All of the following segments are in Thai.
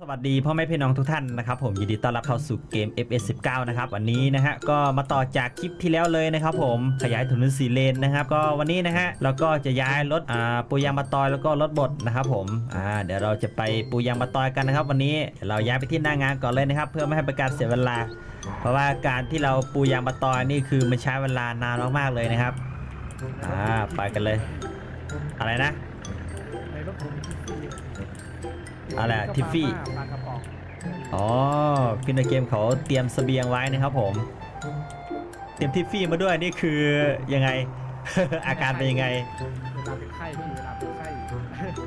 สวัสดีพ่อแม่พี่น้องทุกท่านนะครับผมยินดีต้อนรับเข้าสู่เกม FS19 นะครับวันนี้นะฮะก็มาต่อจากคลิปที่แล้วเลยนะครับผมขยายถนนสีเลนนะครับก็วันนี้นะฮะเราก็จะย้ายรถอ่าปูยางมาตอยแล้วก็รถบดนะครับผมอ่าเดี๋ยวเราจะไปปูยางมาตอยกันนะครับวันนี้เดี๋ยวเราย้ายไปที่หน้างานก่อนเลยนะครับเพื่อไม่ให้เป็นการเสียเวลา เพราะว่าการที่เราปูยางมาตอยนี่คือมันใช้เวลานานมากๆเลยนะครับอ่าไปกันเลย อะไรนะ อะไรอะทิฟฟี่ ปลากระป๋องอ๋อพี่ในเกมเขาเตรียมเสบียงไว้นะครับผม เตรียมทิฟฟี่มาด้วยนี่คือยังไง อาการเป็นยังไง เวลาเป็นไข้พี่เวลาเป็นไข้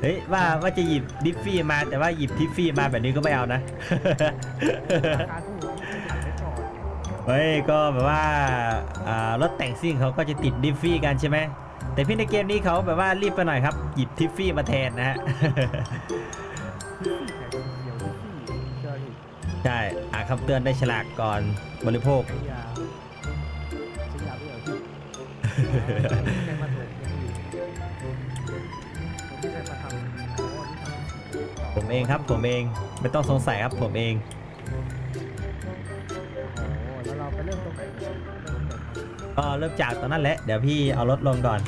เฮ้ยว่าว่าจะหยิบดิฟฟี่มาแต่ว่าหยิบทิฟฟี่มาแบบนี้ก็ไม่เอานะ ราคาถูกอยากได้ก่อนเฮ้ยก็แบบว่าอ่ารถแต่งซิ่งเขาก็จะติดดิฟฟี่กันใช่ไหมแต่พี่ในเกมนี้เขาแบบว่ารีบไปหน่อยครับ หยิบทิฟฟี่มาแทนนะฮะ ทิฟฟี่แข่งเดียวทิฟฟี่เจออีกใช่อ่านคำเตือนในฉลากก่อนบริโภค ใช้ยาใช้ยาด้วยเหรอพี่ใครมาถูกยังอยู่ผมที่ใครมาทำอ๋อที่ทำผมเองครับผมเองไม่ต้องสงสัยครับผมเอง โอ้แล้วเราไปเริ่มตรงไหนเริ่มตรงไหนก็เริ่มจากตอนนั้นแหละ เดี๋ยวพี่เอารถลงก่อน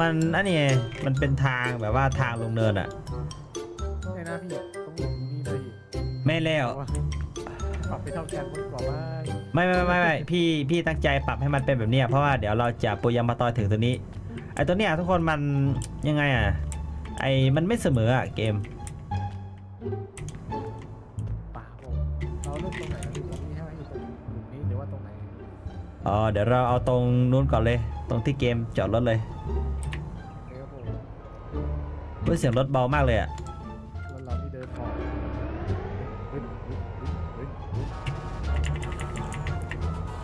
มันอันนี้ไงมันเป็นทางแบบว่าทางลงเนินอะเนี่ยนะพี่ตรงนี้เลยไม่แล้ว ปรับไปเท่ากันมันกว่าว่าไม่ไม่ไม่ไม่พี่พี่ตั้งใจปรับให้มันเป็นแบบเนี้ยเพราะว่าเดี๋ยวเราจะโปรยามาตอยถึงตัวนี้ไอ้ตัวเนี้ยทุกคนมันยังไงอะไอ้มันไม่เสมออะเกมป่าผมเราเริ่มตรงไหนนะพี่ตรงนี้ใช่ไหมอยู่ตรงตรงนี้หรือว่าตรงไหนอ๋อเดี๋ยวเราเอาตรงนู้นก่อนเลย ตรงที่เกมจอดรถเลยเดี๋ยวผม เฮ้ยเสียงรถเบามากเลยอะ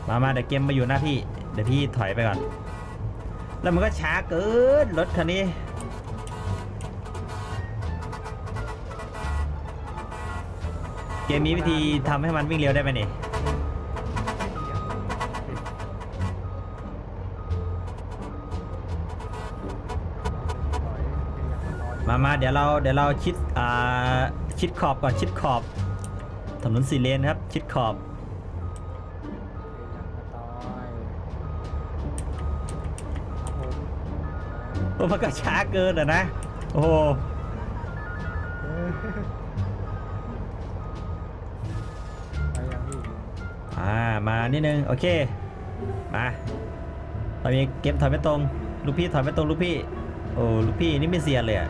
มามาเดี๋ยวเกมมาอยู่หน้าพี่ เดี๋ยวพี่ถอยไปก่อน แล้วมันก็ช้าเกินรถคันนี้ เกมมีวิธีทำให้มันวิ่งเร็วได้ไหมนี่มามาเดี๋ยวเราเดี๋ยวเราชิดอ่าชิดขอบก่อนชิดขอบถนนสี่เลนครับ ชิดขอบ มันก็ช้าเกินอะนะ โอ้โหอ่ามานิดนึง โอเค มาตอนนี้เกมถอยไม่ตรง ลูกพี่ถอยไม่ตรงลูกพี่ โอ้ลูกพี่นี่ไม่เสียเลยอะ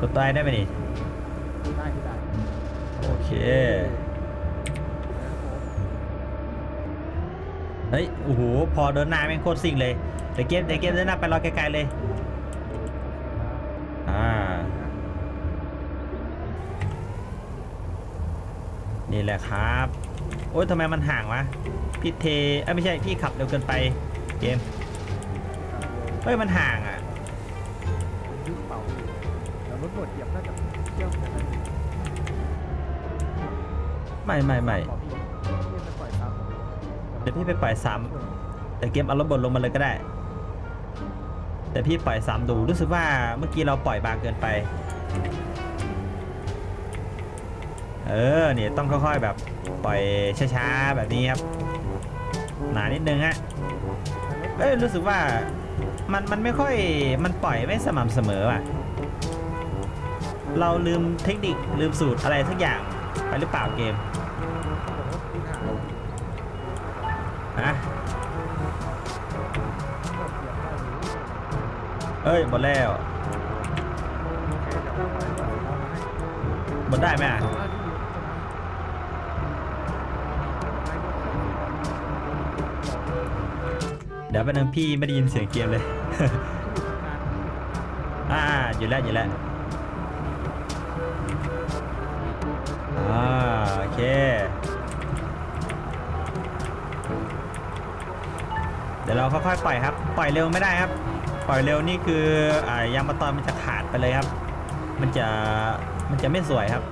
กดตัวได้ไหมนี่ได้ได้โอเค เฮ้ย โอ้โห พอเดินหน้าแม่งโคตรซิ่งเลย เดี๋ยวเกมเดี๋ยวเกมเดินหน้าไปรอไกลๆเลย อ่า นี่แหละครับ โอ๊ยทำไมมันห่างวะ พี่เทเอ้ยไม่ใช่ พี่ขับเร็วเกินไป เกม เฮ้ย มันห่างอะยุบเป่าแล้วรถบดเหยียบน่าจะเที่ยวกันนะไม่ไม่ไม่ เดี๋ยวพี่ไปปล่อยซ้ำแต่เกมเอารถบดลงมาเลยก็ได้ แต่พี่ปล่อยซ้ำดูรู้สึกว่าเมื่อกี้เราปล่อยบางเกินไป เออเนี่ยต้องค่อยๆแบบปล่อยช้าๆแบบนี้ครับหนานิดนึงฮะเอ้ยรู้สึกว่ามันมันไม่ค่อยมันปล่อยไม่สม่ำเสมอว่ะ เราลืมเทคนิคลืมสูตรอะไรสักอย่างไปหรือเปล่าเกม เอ้ยหมดแล้วหมดได้ไหมอะเดี๋ยวไปบนึงพี่ไม่ได้ยินเสียงเกมเลย อ่าอยู่แล้วอยู่แล้วอ่าโอเคเดี๋ยวเราค่อยๆปล่อยครับ ปล่อยเร็วไม่ได้ครับ ปล่อยเร็วนี่คืออ่ายางมะตอยมันจะขาดไปเลยครับ มันจะมันจะไม่สวยครับ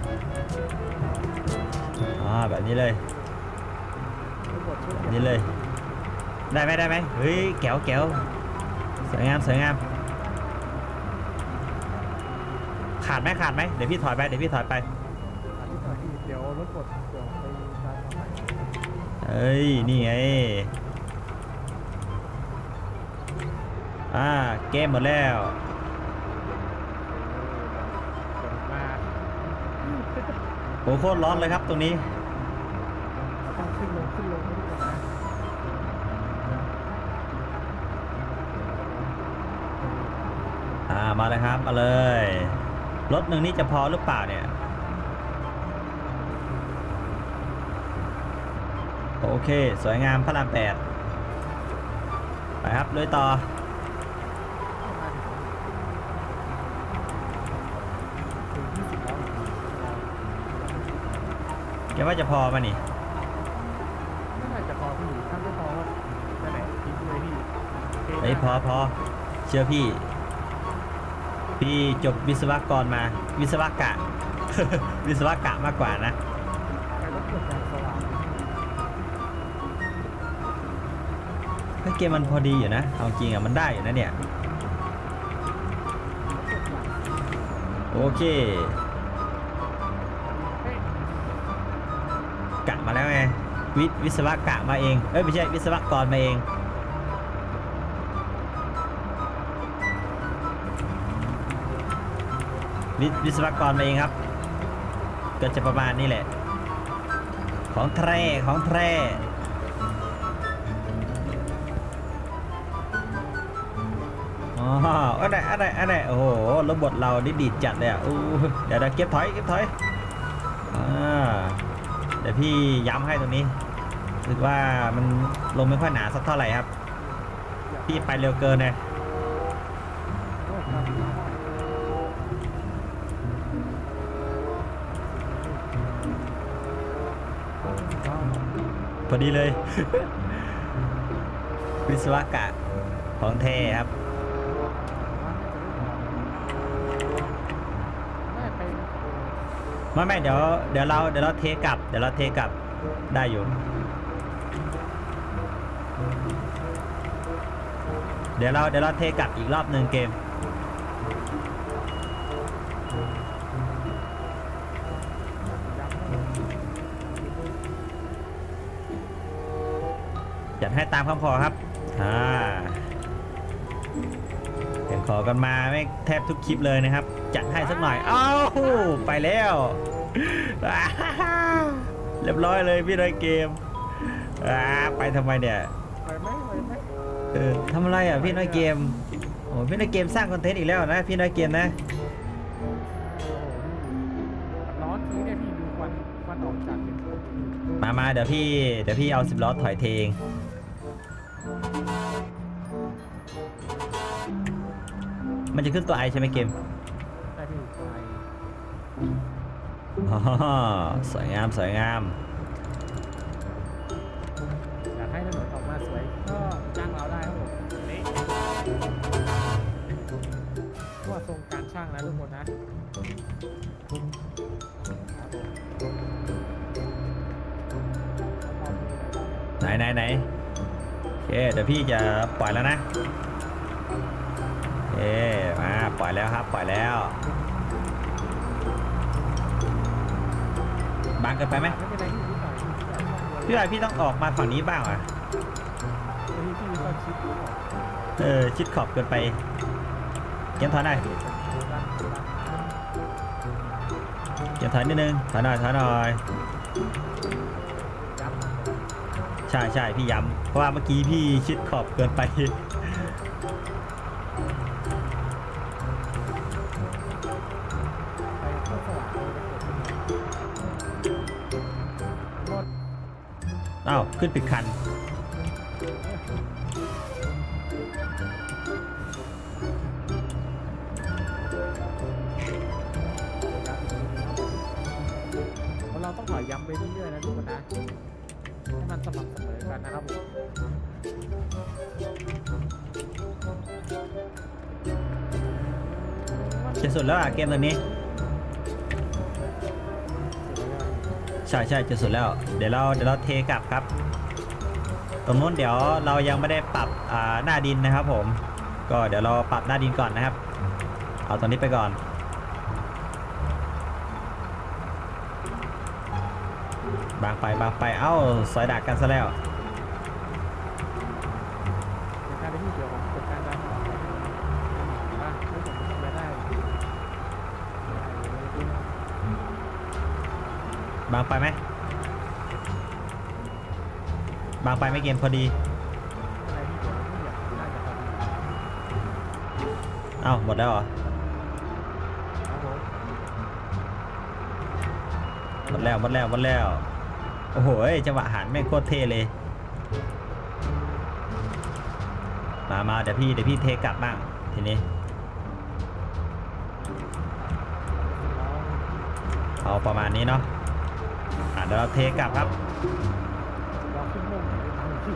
อ่าแบบนี้เลยแบบนี้เลย ได้ไหมได้ไหมเฮ้ยแก้วแก้วสวยงามสวยงาม ขาดไหมขาดไหมเดี๋ยวพี่ถอยไปเดี๋ยวพี่ถอยไปอันที่ต่อที่เดี๋ยวรถกดเดี๋ยวไปตามทางไหนเอ้ยนี่ไง อ่าเกมหมดแล้วเดี๋ยวมาโหโคตรร้อนเลยครับตรงนี้ต้องขึ้นลงขึ้นลงไม่ด้ก่อนนะอ่ามาเลยครับมาเลยรถหนึ่งนี่จะพอหรือเปล่าเนี่ยโอเค สวยงามพระรามแปดไปครับเลยต่อ มาถึงถึงยี่สิบแล้ว แกว่าจะพอป่ะนี่ไม่น่าจะพอพี่ถ้าไม่พอก็นั่นแหละทิ้งเลยพี่เฮ้ยพอพอเชื่อพี่ พี่จบวิศวกรมา วิศวกะ วิศวกะมากกว่านะไปรถกดอย่างสว่างเฮ้ยเกมมันพอดีอยู่นะเอาจริงอะมันได้อยู่นะเนี่ย โอเค กะมาแล้วไงวิวิศวกะมาเองเอ้ยไม่ใช่วิศวกรมาเองวิวิศวกรมาเองครับ ก็จะประมาณนี้แหละ ของแท้ของแท้อ๋ออะไรอะไรอะไรโอ้โหระบบเรานี่ดีดจัดเลยอะอู้เดี๋ยวเดี๋ยวเก็บถอยเก็บถอย ดี๋ยวพี่ย้ำให้ตรงนี้รู้สึกว่ามันลงไม่ค่อยหนาสักเท่าไหร่ครับ พี่ไปเร็วเกินเลยพอดีเลย วิศวกะของแท้ครับ ไม่ไม่เดี๋ยวเดี๋ยวเราเดี๋ยวเราเทกลับ เดี๋ยวเราเทกลับได้อยู่ เดี๋ยวเราเดี๋ยวเราเทกลับอีกรอบหนึ่งเกม จัดให้ตามคำขอครับอ่า ขอกันมาไม่แทบทุกคลิปเลยนะครับ จัดให้สักหน่อย เอ้าไปแล้ว เรียบร้อยเลยพี่น้อยเกมไปทำไมเนี่ยไปไหมไปไหมเออทำอะไรอะพี่น้อยเกมโอ้พี่น้อยเกมสร้างคอนเทนต์อีกแล้วนะพี่น้อยเกมนะร้อนทีเนี่ยพี่ดูควันควันออกจากมามาเดี๋ยวพี่เดี๋ยวพี่เอาสิบล้อถอยเทง มันจะขึ้นตัวไอใช่ไหมเกมได้พี่ไปอ๋อสวยงามสวยงาม อยากให้ถนนออกมาสวย ก็จ้างเราได้ครับผมนี่ว่าทรงการช่างนะทุกคนนะไหนไหนไหนโอเคเดี๋ยวพี่จะปล่อยแล้วนะโอเคมา ปล่อยแล้วครับปล่อยแล้วบางเกินไปไหมไม่เป็นไรพี่พี่ต่อยพี่ต่อยพี่ว่าพี่ต้องออกมาฝั่งนี้บ้างอะพี่พี่มีความคิดดูก่อนเออชิดขอบเกินไปเกียมถอยหน่อยเกียมถอยนิดนึงถอยหน่อยถอยหน่อยย้ำใช่ใช่พี่ย้ำเพราะว่าเมื่อกี้พี่ชิดขอบเกินไป ขึ้นปิดคัน เราต้องถอยย้ำไปเรื่อยๆนะทุกคนนะให้มันสม่ำเสมอกันนะครับผมจะสุดแล้วอะเกมตัวนี้ ใช่ใช่จะสุดแล้ว เดี๋ยวเราเดี๋ยวเราเทกลับครับ ตรงนู้นเดี๋ยวเรายังไม่ได้ปรับหน้าดินนะครับ ผม ก็เดี๋ยวเราปรับหน้าดินก่อนนะครับ เอาตอนนี้ไปก่อน บางไปบางไปเอ้าสอยดักกันซะแล้ว บางไปไหมบางไปไม่เกมพอดีเดี๋ยวไม่อยากน่าจะพอดี เอ้าหมดแล้วเหรอ หมดแล้วหมดแล้วหมดแล้ว โอ้โหจังหวะหันแม่งโคตรเท่เลย มามาเดี๋ยวพี่เดี๋ยวพี่เทกลับบ้างทีนี้เอาประมาณนี้เนาะ อะเดี๋ยวเราเทกลับครับองขึ้นโม่งหนได้บ้างพี่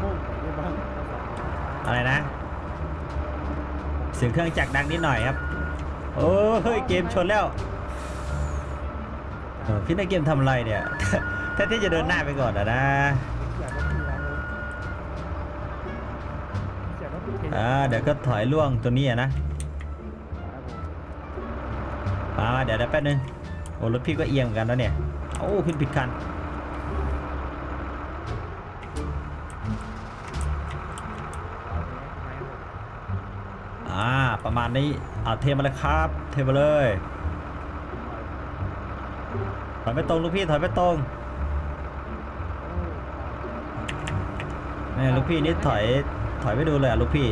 โม่งหนได้บ้างอะไรนะ เสียงเครื่องจักรดังนิดหน่อยครับ โอ้เฮ้ยเกมชนแล้วเออพี่ในเกมทำอะไรเนี่ยแทนที่จะเดินหน้าไปก่อนอะนะอ่าเดี๋ยวก็ถอยล่วงตัวนี้อะนะมามาเดี๋ยวเดี๋ยวแป๊บนึงโอ้รถพี่ก็เอียงเหมือนกันแล้วเนี่ย โอ้ขึ้นผิดคันอ่าประมาณนี้เอาเทมาเลยครับ เทมาเลยถอยไปตรงลูกพี่ถอยไปตรงนี่ลูกพี่นี่ถอยถอยไปดูเลยอะลูกพี่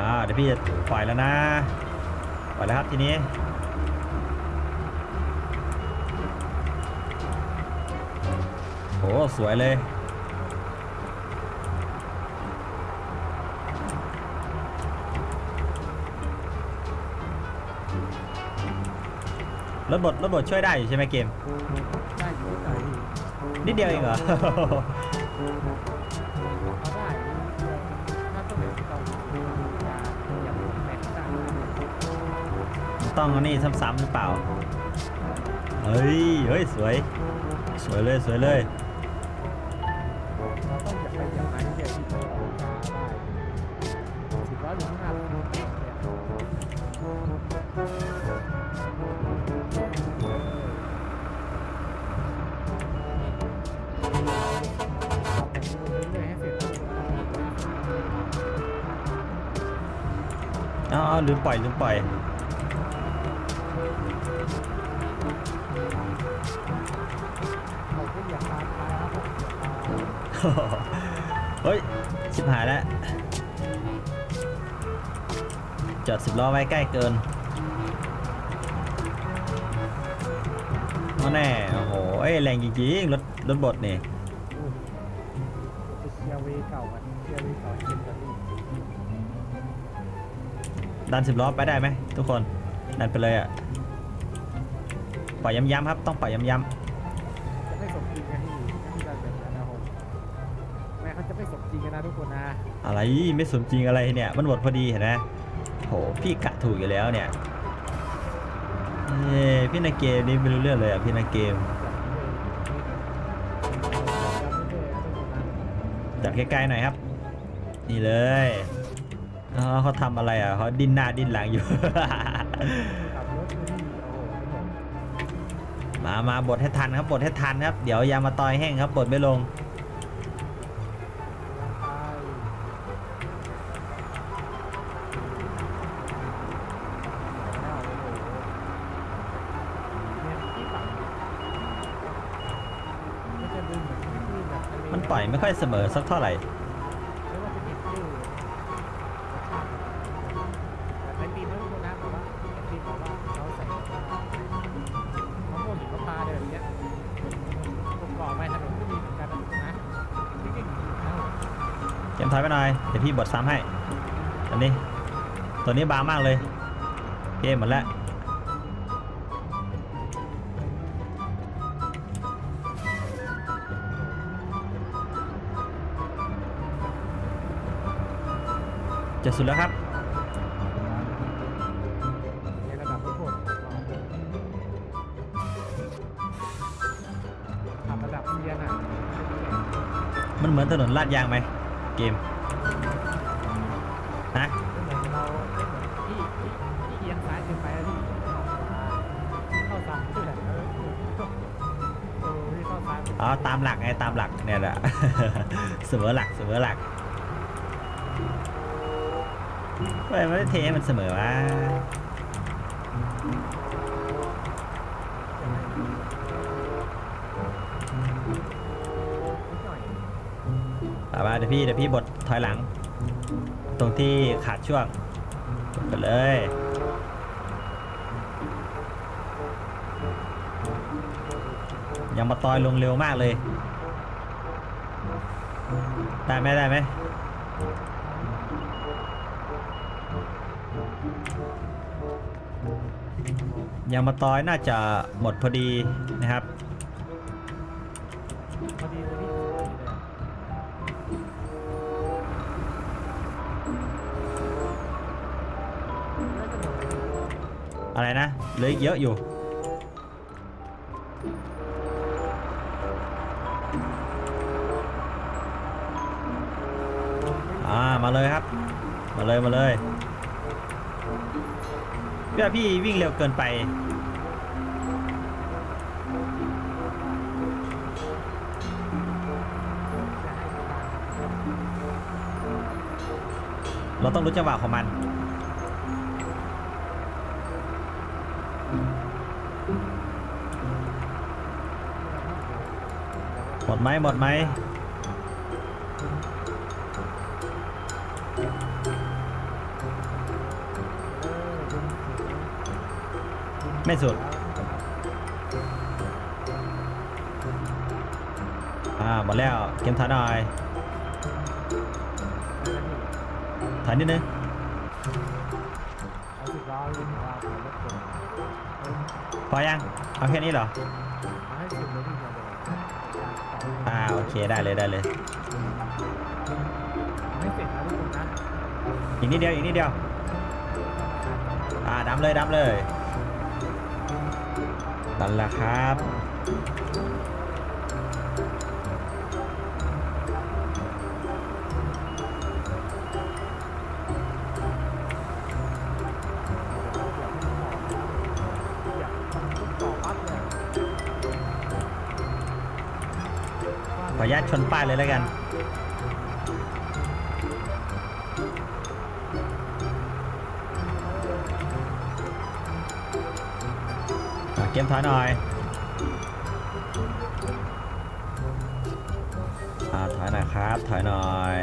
อ่าเดี๋ ยวพี่จะปล่อยแล้วนะ ปล่อยแล้วครับทีนี้ โอ้สวยเลย รถบดรถบดช่วยได้อยู่ใช่ไหมเกม ได้อยู่ได้อยู่นิดเดียวเองเหรอ ต้องอันนี้ซ้ำๆหรือเปล่า เฮ้ย เฮ้ย สวย สวยเลย สวยเลยเราต้องอย่าไปอย่างนั้นเดี๋ยวที่เราเอาจะได้สิบร้อยหรือห้าร้อยเนี่ยทำแบบนี้เรื่อยห้เสร็จเอาเอาลืมปล่อยลืมปล่อย เราก็อย่าตามไปครับผมอย่าตามเฮ้ย ชิบหายแล้ว จอดสิบล้อไว้ใกล้เกินมาแน่ โอ้โหเอ้ยแรงจริงๆ รถรถบดนี่ไปเชียร์เวย์เก่ากันเชียร์เวย์เก่าเช่นกันนี่ดันสิบล้อไปได้ไหมทุกคน ดันไปเลยอะปล่อยย้ำๆครับ ต้องปล่อยย้ำจ อะไรไม่สมจริงอะไรเนี่ย มันหมดพอดีเห็นไหมโหพี่กะถูกอยู่แล้วเนี่ยเอพี่นาเกมนี่ไม่รู้เรื่องเลยอะพี่นาเกมจับใกล้ๆหน่อยครับ นี่เลยเขาทำอะไรอะเขาดิ้นหน้าดิ้นหลังอยู่ มามาบดให้ทันครับบดให้ทันครับ เดี๋ยวยามาตอยแห้งครับบดไม่ลง ต่อยไม่ค่อยเสมอสักเท่าไหร่แต่ปีนไม่รู้นะแต่ว่าปีนบอกว่าเขาใส่มะม่วงหิมพานต์อะไรอย่างเงี้ยผมบอกไปถนนก็มีเหมือนกันนะทุกคนนะจริงๆนะเกมถอยไปหน่อยเดี๋ยวพี่บดซ้ำให้อันนี้ ตัวนี้บางมากเลยเกมหมดแล้ว จะสุดแล้วครับในระดับที่หกขับระดับเทียน่ะมันเหมือนถนนลาดยางไหมเกมนะเอราที่เอียงซ้ายเกิไปที่เข้าซ้ายที่แหละอ๋อตามหลักไงตามหลักเนี่ยแหละ เสมอหลักเสมอหลัก ทำไมไม่เทมันเสมอวะนิดหน่ามาเดี๋ยวพี่เดี๋ยวพี่บดถอยหลัง ตรงที่ขาดช่วงกดไปเลยยังมาตอยลงเร็วมากเลย ได้ไหมได้ไหม ยังมาตอยน่าจะหมดพอดีนะครับ พอดีเลยพี่พอดีเลยอะน่าจะหมดเลยอะไรนะเหลืออีกเยอะอยู่ เพี่ว่าพี่วิ่งเร็วเกินไป เราต้องรู้จังหวะของมัน หมดไหมหมดไหม ไม่สุดอ่าหมดแล้วเกมถอยหน่อยถอยนิดนึงพอยังเอาแค่นี้เหรออ่าโอเคได้เลยได้เลยอีกนิดเดียวอีกนิดเดียวอ่าดำเลยดำเลย นั่นแหละครับอยากทำทุกต่อปั๊บเลยขออนุญาตชนป้ายเลยแล้วกัน เกมถอยหน่อยอ่าถอยหน่อยครับ ถอยหน่อย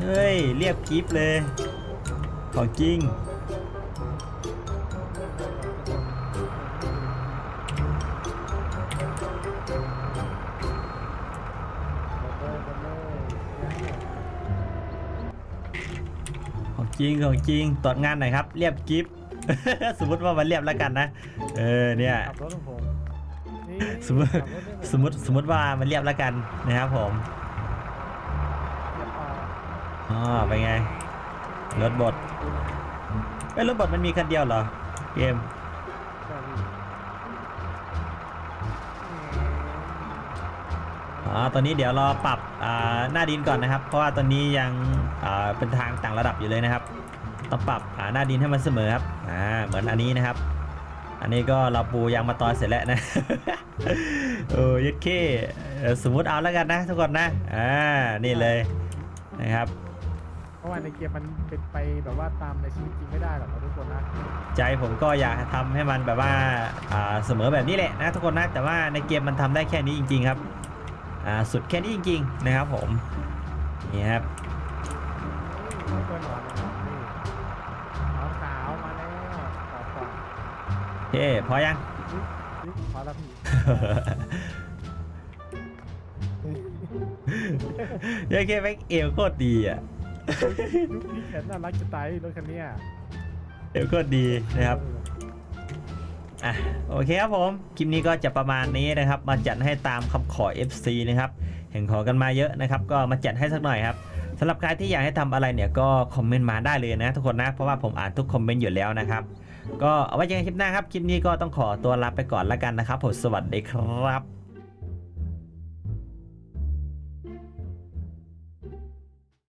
เฮ้ย เรียบกิฟเลย ของจริง จริงของจริงตรวจงานหน่อยครับ เรียบกิฟ สมมติว่ามันเรียบแล้วกันนะ เออเนี่ย ขับรถของผมนี่สมมุติ ขับรถได้ไหสมมติสมมติว่ามันเรียบแล้วกันนะครับผมเรียบร้อยอ๋อเป็นไงรถบดเอ้ยรถบดมันมีคันเดียวเหรอเกม อ๋อตอนนี้เดี๋ยวรอปรับอ่าหน้าดินก่อนนะครับ เพราะว่าตอนนี้ยังอ่าเป็นทางต่างระดับอยู่เลยนะครับต้องปรับอ่าหน้าดินให้มันเสมอครับอ่าเหมือนอันนี้นะครับ อันนี้ก็เราปูยางมาตอยเสร็จแล้วนะโอ้ยัดเข้เอ่อสมมุติเอาแล้วกันนะทุกคนนะอ่านี่เลยนะครับเพราะว่าในเกมมันเป็นไปแบบว่าตามในชีวิตจริงไม่ได้หรอกนะทุกคนนะใจผมก็อยากทำให้มันแบบว่าอ่าเสมอแบบนี้แหละนะทุกคนนะแต่ว่าในเกมมันทำได้แค่นี้จริง ๆ ครับ อ่าสุดแค่นี้จริง ๆ นะครับผมนี่ครับนี่ตัวหนอนนะครับนี่หนอนขาวมาแล้วขอบก่อนเฮ้พอยังนี่พอแล้วพี่ยังแค่แม็กเอวโคตรดีอะยุคนี้แขนน่ารักจะตายรถคันเนี้ยเอวโคตรดีนะครับ อะโอเคครับผม คลิปนี้ก็จะประมาณนี้นะครับ มาจัดให้ตามคำขอ FC นะครับเห็นขอกันมาเยอะนะครับ ก็มาจัดให้สักหน่อยครับสำหรับใครที่อยากให้ทำอะไรเนี่ยก็คอมเมนต์มาได้เลยนะทุกคนนะ เพราะว่าผมอ่านทุกคอมเมนต์อยู่แล้วนะครับ ก็เอาไว้เจอกันคลิปหน้าครับ คลิปนี้ก็ต้องขอตัวลาไปก่อนแล้วกันนะครับผมสวัสดีครับ